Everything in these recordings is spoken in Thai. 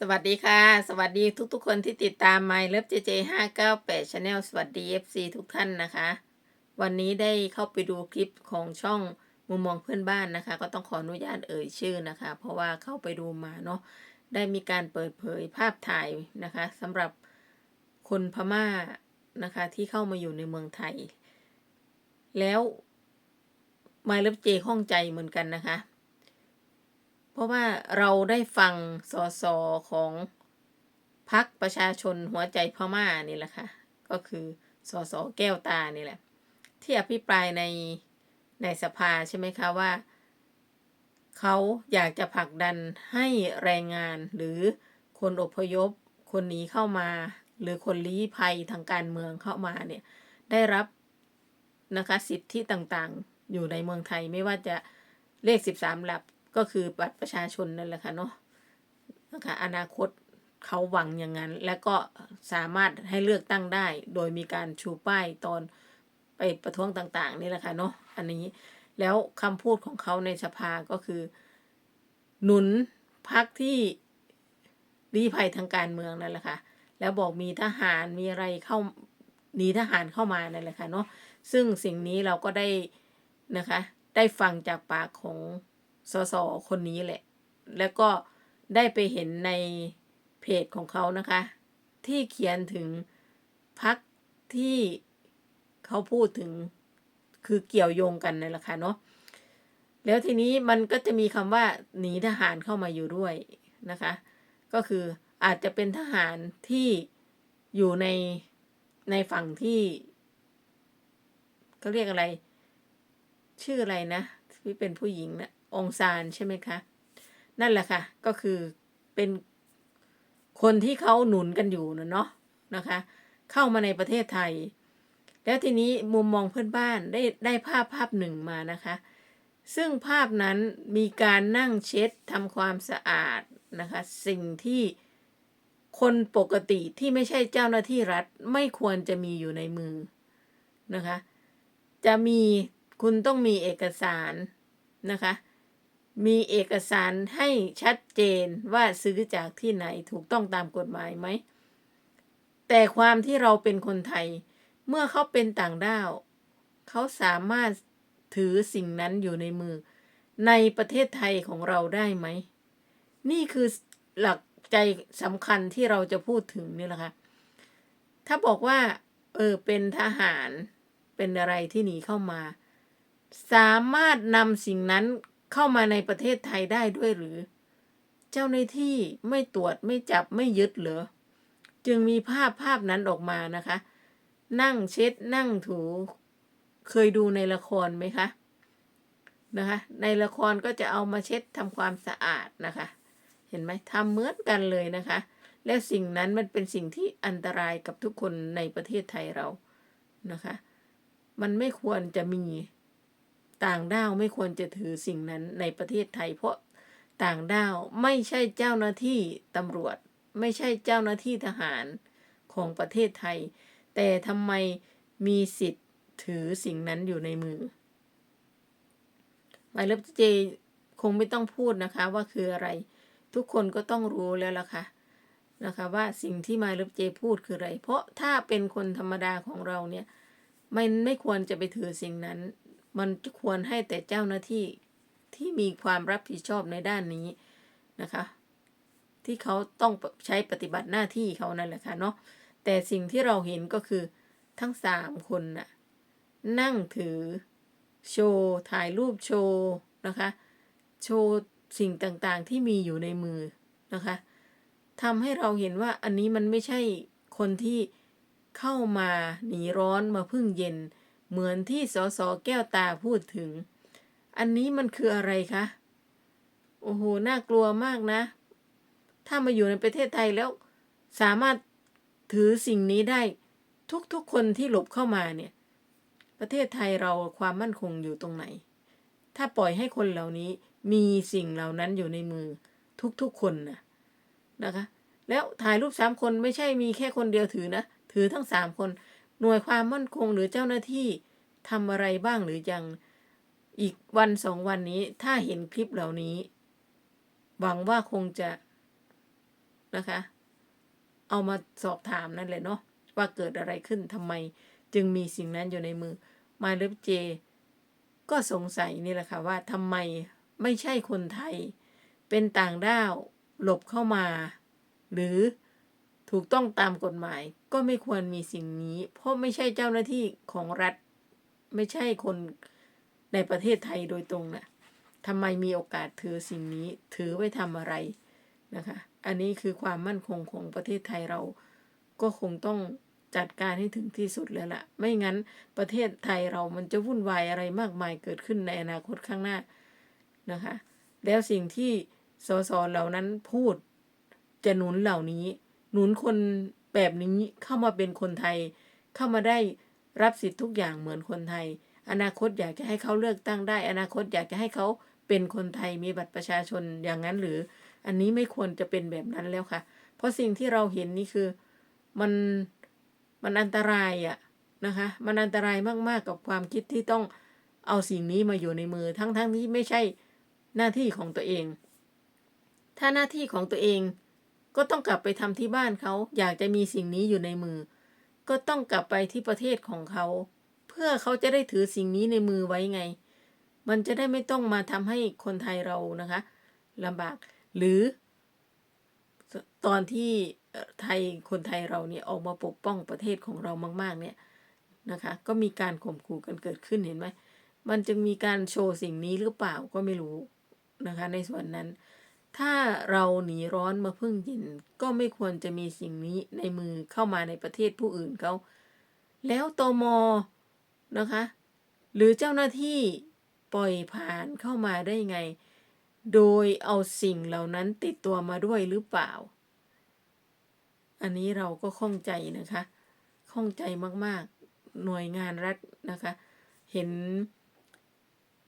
สวัสดีค่ะ สวัสดีทุกๆคนที่ติดตาม My Love JJ 598 Channel สวัสดี FC ทุกท่านนะคะ วันนี้ได้เข้าไปดูคลิปของช่องมุมมองเพื่อนบ้านนะคะ ก็ต้องขออนุญาตเอ่ยชื่อนะคะ เพราะว่าเข้าไปดูมาเนาะได้มีการเปิดเผยภาพถ่ายนะคะสำหรับคนพม่านะคะ ที่เข้ามาอยู่ในเมืองไทย แล้ว My Love J ข้องใจเหมือนกันนะคะ เพราะว่าเราได้ฟังสสของพักประชาชนหัวใจพม่านี่แหละค่ะ ก็คือสสแก้วตานี่แหละ ที่อภิปรายในในสภาใช่ไหมคะว่า เขาอยากจะผลักดันให้แรงงานหรือคนอพยพ คนหนีเข้ามา หรือคนลี้ภัยทางการเมืองเข้ามาเนี่ยได้รับนะคะสิทธิต่างๆ อยู่ในเมืองไทยไม่ว่าจะเลข 13 หลัก ก็คือบัตรประชาชนนั่นแหละค่ะเนาะนะคะอนาคตเขาหวังอย่างนั้น และก็สามารถให้เลือกตั้งได้ โดยมีการชูป้ายตอนไปประท้วงต่าง ๆ นี่แหละค่ะเนาะอันนี้แล้วคำพูดของเขาในสภาก็คือ หนุนพักที่รีภัยทางการเมืองนั่นแหละค่ะ แล้วบอกมีทหารมีอะไรเข้าหนีทหารเข้ามานั่นแหละค่ะเนาะซึ่งสิ่งนี้เราก็ได้นะคะ ได้ฟังจากปากของ สสคนนี้แหละ แล้วก็ได้ไปเห็นในเพจของเขานะคะ ที่เขียนถึงพักที่เขาพูดถึงคือเกี่ยวโยงกันนั่นแหละค่ะเนาะแล้วทีนี้มันก็จะมีคำว่าหนีทหารเข้ามาอยู่ด้วยนะคะ ก็คืออาจจะเป็นทหารที่อยู่ในในฝั่งที่เขาเรียกอะไร ชื่ออะไรนะที่เป็นผู้หญิงนะองซานใช่ไหมคะ นั่นแหละค่ะ ก็คือเป็นคนที่เขาหนุนกันอยู่นะเนาะนะคะ เข้ามาในประเทศไทย แล้วทีนี้มุมมองเพื่อนบ้านได้ได้ภาพภาพหนึ่งมานะคะ ซึ่งภาพนั้นมีการนั่งเช็ดทำความสะอาดนะคะ สิ่งที่คนปกติที่ไม่ใช่เจ้าหน้าที่รัฐไม่ควรจะมีอยู่ในมือนะคะ จะมีคุณต้องมีเอกสารนะคะ มีเอกสารให้ชัดเจนว่าซื้อจากที่ไหนถูกต้องตามกฎหมายไหม แต่ความที่เราเป็นคนไทย เมื่อเขาเป็นต่างด้าว เขาสามารถถือสิ่งนั้นอยู่ในมือ ในประเทศไทยของเราได้ไหม นี่คือหลักใจสำคัญที่เราจะพูดถึงนี่แหละค่ะ ถ้าบอกว่า เออ เป็นทหาร เป็นอะไรที่หนีเข้ามา สามารถนำสิ่งนั้น เข้ามาในประเทศไทยได้ด้วยหรือ เจ้าหน้าที่ไม่ตรวจไม่จับไม่ยึดเหรอ จึงมีภาพภาพนั้นออกมานะคะ นั่งเช็ดนั่งถู เคยดูในละครไหมคะนะคะ ในละครก็จะเอามาเช็ดทำความสะอาดนะคะ เห็นไหมทำเหมือนกันเลยนะคะ และสิ่งนั้นมันเป็นสิ่งที่อันตรายกับทุกคนในประเทศไทยเรานะคะ มันไม่ควรจะมี ต่างด้าวไม่ควรจะถือสิ่งนั้นในประเทศไทย เพราะต่างด้าวไม่ใช่เจ้าหน้าที่ตำรวจ ไม่ใช่เจ้าหน้าที่ทหารของประเทศไทย แต่ทำไมมีสิทธิ์ถือสิ่งนั้นอยู่ในมือหมายเลขเจคงไม่ต้องพูดนะคะว่าคืออะไร ทุกคนก็ต้องรู้แล้วล่ะค่ะนะคะว่าสิ่งที่มายเลฟเจพูดคืออะไร เพราะถ้าเป็นคนธรรมดาของเราเนี่ยไม่ไม่ควรจะไปถือสิ่งนั้น มันควรให้แต่เจ้าหน้าที่ที่มีความรับผิดชอบในด้านนี้นะคะ ที่เขาต้องใช้ปฏิบัติหน้าที่เขานั่นแหละค่ะเนาะแต่สิ่งที่เราเห็นก็คือทั้งสามคนน่ะนั่งถือโชว์ถ่ายรูปโชว์นะคะโชว์สิ่งต่างๆที่มีอยู่ในมือนะคะทำให้เราเห็นว่าอันนี้มันไม่ใช่คนที่เข้ามาหนีร้อนมาพึ่งเย็น เหมือนที่สสแก้วตาพูดถึง อันนี้มันคืออะไรคะ โอ้โห น่ากลัวมากนะ ถ้ามาอยู่ในประเทศไทยแล้วสามารถถือสิ่งนี้ได้ทุกๆคนที่หลบเข้ามาเนี่ย ประเทศไทยเราความมั่นคงอยู่ตรงไหน ถ้าปล่อยให้คนเหล่านี้มีสิ่งเหล่านั้นอยู่ในมือทุกๆคนนะนะคะ แล้วถ่ายรูปสามคนไม่ใช่มีแค่คนเดียวถือนะ ถือทั้งสามคน หน่วยความมั่นคงหรือเจ้าหน้าที่ทำอะไรบ้างหรือยังอีกวันสองวันนี้ถ้าเห็นคลิปเหล่านี้ หวังว่าคงจะนะคะ เอามาสอบถามนั่นแหละเนาะว่าเกิดอะไรขึ้นทำไมจึงมีสิ่งนั้นอยู่ในมือมาเลฟเจ ก็สงสัยนี่แหละค่ะว่าทำไมไม่ใช่คนไทย เป็นต่างด้าวหลบเข้ามา หรือ ถูกต้องตามกฎหมายก็ไม่ควรมีสิ่งนี้ เพราะไม่ใช่เจ้าหน้าที่ของรัฐ ไม่ใช่คนในประเทศไทยโดยตรงนะทำไมมีโอกาสถือสิ่งนี้ถือไว้ทำอะไรนะคะ อันนี้คือความมั่นคงของประเทศไทยเราก็คงต้องจัดการให้ถึงที่สุดแล้วล่ะ ไม่งั้นประเทศไทยเรามันจะวุ่นวายอะไรมากมายเกิดขึ้นในอนาคตข้างหน้านะคะ แล้วสิ่งที่สสเหล่านั้นพูดจะหนุนเหล่านี้ หนุนคนแบบนี้เข้ามาเป็นคนไทย เข้ามาได้รับสิทธิ์ทุกอย่างเหมือนคนไทย อนาคตอยากจะให้เขาเลือกตั้งได้ อนาคตอยากจะให้เขาเป็นคนไทยมีบัตรประชาชนอย่างนั้นหรือ อันนี้ไม่ควรจะเป็นแบบนั้นแล้วค่ะ เพราะสิ่งที่เราเห็นนี่คือมันมันอันตรายอะนะคะ มันอันตรายมากๆกับความคิดที่ต้องเอาสิ่งนี้มาอยู่ในมือทั้งๆทที่ไม่ใช่หน้าที่ของตัวเอง ถ้าหน้าที่ของตัวเอง ก็ต้องกลับไปทำที่บ้านเขาอยากจะมีสิ่งนี้อยู่ในมือ ก็ต้องกลับไปที่ประเทศของเขา เพื่อเขาจะได้ถือสิ่งนี้ในมือไว้ไง มันจะได้ไม่ต้องมาทำให้คนไทยเรานะคะลำบาก หรือ ตอนที่ไทยคนไทยเราเนี่ยออกมาปกป้องประเทศของเรามาก ๆ เนี่ยนะคะ ก็มีการข่มขู่กันเกิดขึ้นเห็นไหมมันจะมีการโชว์สิ่งนี้หรือเปล่าก็ไม่รู้นะคะ ในส่วนนั้น ถ้าเราหนีร้อนมาพึ่งเย็นก็ไม่ควรจะมีสิ่งนี้ในมือเข้ามาในประเทศผู้อื่นเขาแล้วตมนะคะ หรือเจ้าหน้าที่ปล่อยผ่านเข้ามาได้ไง โดยเอาสิ่งเหล่านั้นติดตัวมาด้วยหรือเปล่า อันนี้เราก็ข้องใจนะคะข้องใจมากๆหน่วยงานรัฐนะคะ เห็น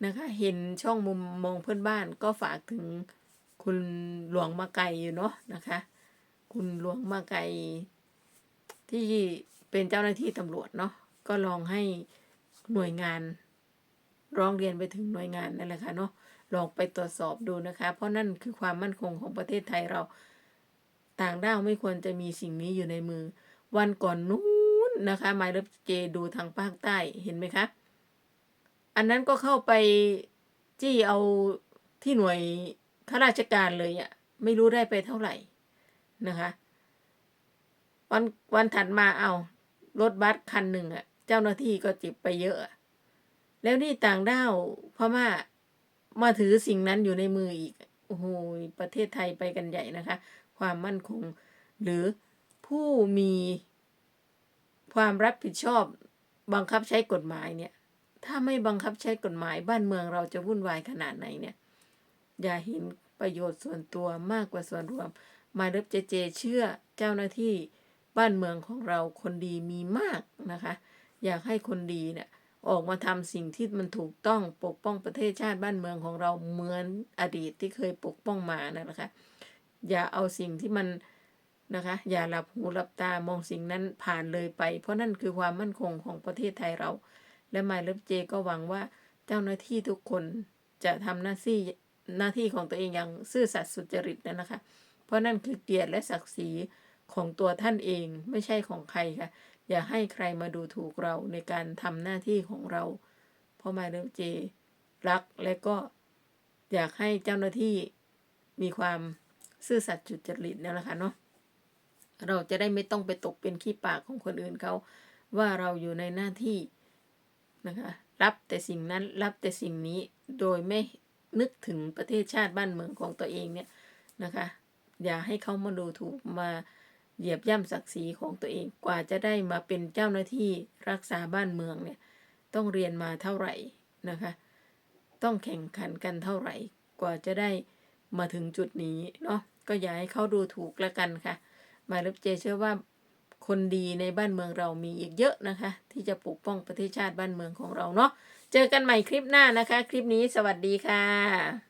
นะคะ เห็นช่องมุมมองเพื่อนบ้านก็ฝากถึง คุณหลวงมาไกอยู่เนาะนะคะ คุณหลวงมาไกที่เป็นเจ้าหน้าที่ตำรวจเนาะก็ลองให้หน่วยงานร้องเรียนไปถึงหน่วยงานนั่นแหละค่ะเนาะลองไปตรวจสอบดูนะคะ เพราะนั่นคือความมั่นคงของประเทศไทยเราต่างด้าวไม่ควรจะมีสิ่งนี้อยู่ในมือ วันก่อนนู้นนะคะไมล์เลฟเจดูทางภาคใต้เห็นไหมคะ อันนั้นก็เข้าไปจี้เอาที่หน่วย ข้าราชการเลยอะไม่รู้ได้ไปเท่าไหร่นะคะ วันวันถัดมาเอารถบัสคันหนึ่งอะเจ้าหน้าที่ก็จ็บไปเยอะ แล้วนี่ต่างด้าวพม่ามาถือสิ่งนั้นอยู่ในมืออีกโอ้โหประเทศไทยไปกันใหญ่นะคะ ความมั่นคง หรือผู้มีความรับผิดชอบบังคับใช้กฎหมายเนี่ย ถ้าไม่บังคับใช้กฎหมายบ้านเมืองเราจะวุ่นวายขนาดไหนเนี่ย อย่าเห็นประโยชน์ส่วนตัวมากกว่าส่วนรวม มาเดบเจเจ เชื่อเจ้าหน้าที่บ้านเมืองของเราคนดีมีมากนะคะ อยากให้คนดีเนี่ยออกมาทำสิ่งที่มันถูกต้องปกป้องประเทศชาติบ้านเมืองของเราเหมือนอดีตที่เคยปกป้องมานะคะ อย่าเอาสิ่งที่มันนะคะ อย่าหลับหูหลับตามองสิ่งนั้นผ่านเลยไป เพราะนั่นคือความมั่นคงของประเทศไทยเรา และมายเลฟเจก็หวังว่าเจ้าหน้าที่ทุกคนจะทำหน้าที่ หน้าที่ของตัวเองอย่างซื่อสัตย์สุจริตนั่นนะคะ เพราะนั่นคือเกียรติและศักดิ์ศรีของตัวท่านเองไม่ใช่ของใครค่ะ อย่าให้ใครมาดูถูกเราในการทำหน้าที่ของเรา เพราะมายเลฟเจรักและก็อยากให้เจ้าหน้าที่มีความซื่อสัตย์สุจริตนั่นแหละค่ะเนาะเราจะได้ไม่ต้องไปตกเป็นขี้ปากของคนอื่นเขาว่าเราอยู่ในหน้าที่นะคะ รับแต่สิ่งนั้นรับแต่สิ่งนี้โดยไม่ นึกถึงประเทศชาติบ้านเมืองของตัวเองเนี่ยนะคะ อย่าให้เขามาดูถูกมาเหยียบย่ำศักดิ์ศรีของตัวเองกว่าจะได้มาเป็นเจ้าหน้าที่รักษาบ้านเมืองเนี่ยต้องเรียนมาเท่าไหร่นะคะ ต้องแข่งขันกันเท่าไหร่ กว่าจะได้มาถึงจุดนี้เนาะก็อย่าให้เขาดูถูกล้วกันค่ะ มาเลฟเจเชื่อว่าคนดีในบ้านเมืองเรามีอีกเยอะนะคะ ที่จะปกป้องประเทศชาติบ้านเมืองของเราเนาะ เจอกันใหม่คลิปหน้านะคะ คลิปนี้สวัสดีค่ะ